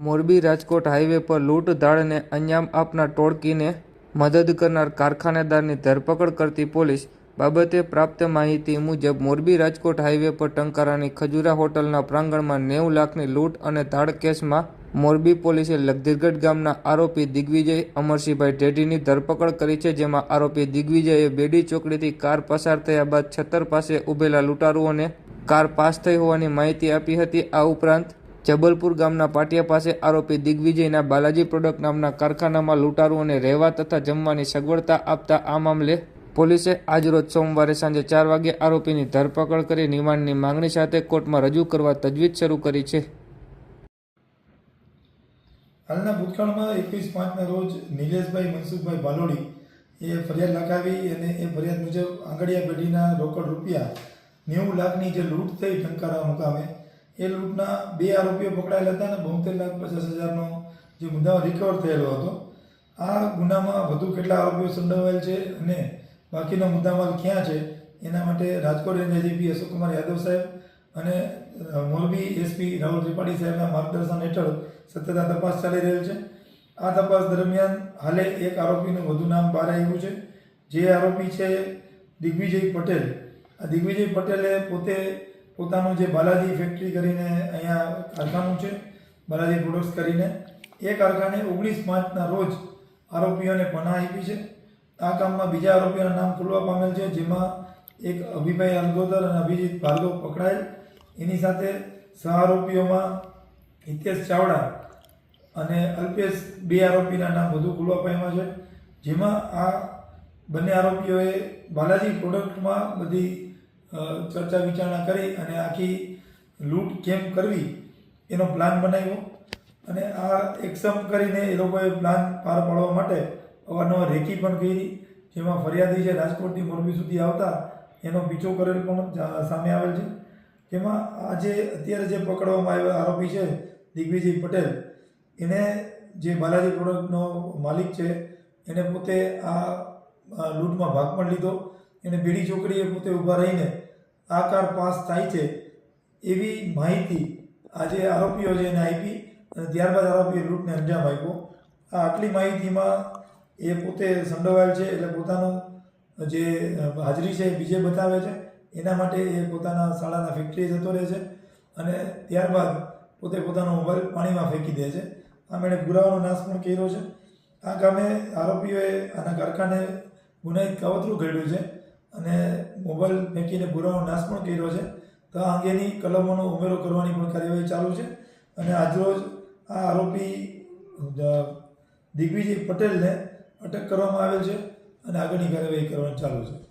Morbi Rajkot highway પર લૂંટ ધાડને અંજામ આપનાર ટોળકીને મદદ કરનાર કારખાનેદારની ધરપકડ કરતી પોલીસ બાબતે પ્રાપ્ત માહિતી મુજબ મોરબી રાજકોટ હાઈવે પર ટંકારાની ખજૂરા હોટલના પ્રાંગણમાં નેવું લાખની લૂંટ અને ધાડ કેસમાં મોરબી પોલીસે લગધીરગઢ ગામના આરોપી દિગ્વિજય અમરસિંહભાઈ ઢેઢીની ધરપકડ કરી છે, જેમાં આરોપી દિગ્વિજયે બેડી ચોકડીથી કાર પસાર થયા બાદ છત્તર પાસે ઉભેલા લૂંટારૂઓને કાર પાસ થઈ હોવાની માહિતી આપી હતી. આ ઉપરાંત જબલપુર ગામના પાટિયા પાસે આરોપી દિગ્વિજયના બાલાજી પ્રોડક્ટ નામના કારખાનામાં લૂંટારૂઓને રહેવા તથા જમવાની સગવડતા આપતા આ મામલે પોલીસે આજરોજ સોમવારે સાંજે ચાર વાગે આરોપીની ધરપકડ કરી રિમાન્ડની માંગણી સાથે કોર્ટમાં રજૂ કરવા તજવીજ શરૂ કરી છે. હાલના ભૂતકાળમાં એકવીસ પાંચના રોજ નિલેશભાઈ મનસુખભાઈ બાલોડી એ ફરિયાદ લખાવી અને એ ફરિયાદ મુજબ આંગળીયા પેઢીના રોકડ રૂપિયા નેવું લાખની જે લૂંટ થઈ ટંકારા મુકામે એ લૂંટના બે આરોપીઓ પકડાયેલા હતા અને બોતેર લાખ પચાસ હજારનો જે મુદ્દાઓ રિકવર થયેલો હતો. આ ગુનામાં વધુ કેટલા આરોપીઓ સંડોવાયેલ છે અને બાકીનો મુદ્દામાલ ક્યાં છે, એના માટે રાજકોટ રેન્જ આઈજીપી અશોકકુમાર યાદવ સાહેબ અને મોરબી એસપી રાહુલ ત્રિપાઠી સાહેબના માર્ગદર્શન હેઠળ સતત આ તપાસ ચાલી રહેલ છે. આ તપાસ દરમિયાન હાલે એક આરોપીનું વધુ નામ બહાર આવ્યું છે. જે આરોપી છે દિગ્વિજય પટેલ. આ દિગ્વિજય પટેલે પોતે પોતાનું જે બાલાજી ફેક્ટરી કરીને અહીંયા કારખાનું છે, બાલાજી પ્રોડક્ટ્સ કરીને, એ કારખાને ઓગણીસ પાંચના રોજ આરોપીઓને પનાહ આપી છે. આ કામમાં બીજા આરોપીઓના નામ ખુલવા પામેલ છે, જેમાં એક અભિભાઈ અલગોદર અને અભિજીત ભાર્ગવ પકડાયેલ. એની સાથે સહ આરોપીઓમાં હિતેશ ચાવડા અને અલ્પેશ બે આરોપીના નામ વધુ ખુલવા પામ્યા છે. જેમાં આ બંને આરોપીઓએ બાલાજી પ્રોડક્ટમાં બધી ચર્ચા વિચારણા કરી અને આખી લૂંટ કેમ કરવી એનો પ્લાન બનાવ્યો. અને આ એક્સમ કરીને એ લોકોએ પ્લાન પાર પાડવા માટે અવારનવાર રેકી પણ કરી, જેમાં ફરિયાદી છે રાજકોટથી મોરબી સુધી આવતા, એનો પીછો કરેલ પણ સામે આવેલ છે. જેમાં આ જે અત્યારે જે પકડવામાં આવ્યો આરોપી છે દિગ્વિજય પટેલ, એને જે બાલાજી પ્રોડક્ટનો માલિક છે, એને પોતે આ લૂંટમાં ભાગ પણ લીધો. એને બીડી ચોકડીએ પોતે ઊભા રહીને આ કાર પાસ થાય છે એવી માહિતી આજે આરોપીઓ છે એને આપી અને ત્યારબાદ આરોપીએ લૂંટને અંજામ આપ્યો. આ આટલી માહિતીમાં એ પોતે સંડોવાયેલ છે એટલે પોતાનું જે હાજરી છે એ બીજે બતાવે છે. એના માટે એ પોતાના શાળાના ફેક્ટરીએ જતો રહે છે અને ત્યારબાદ પોતે પોતાનો મોબાઈલ પાણીમાં ફેંકી દે છે. આમ એણે પુરાવાનો નાશ પણ કર્યો છે. આ ગામે આરોપીઓએ આના કારખાને ગુનાહિત કાવતરું ઘડ્યું છે. અને મોબાઈલ ફેંકીને પુરાવાનો નાશ પણ કર્યો છે. તો આ અંગેની કલમોનો ઉમેરો કરવાની પણ કાર્યવાહી ચાલુ છે. અને આજરોજ આ આરોપી દિગ્વિજય પટેલને અટક કરવામાં આવેલ છે અને આગળની કાર્યવાહી કરવાની ચાલુ છે.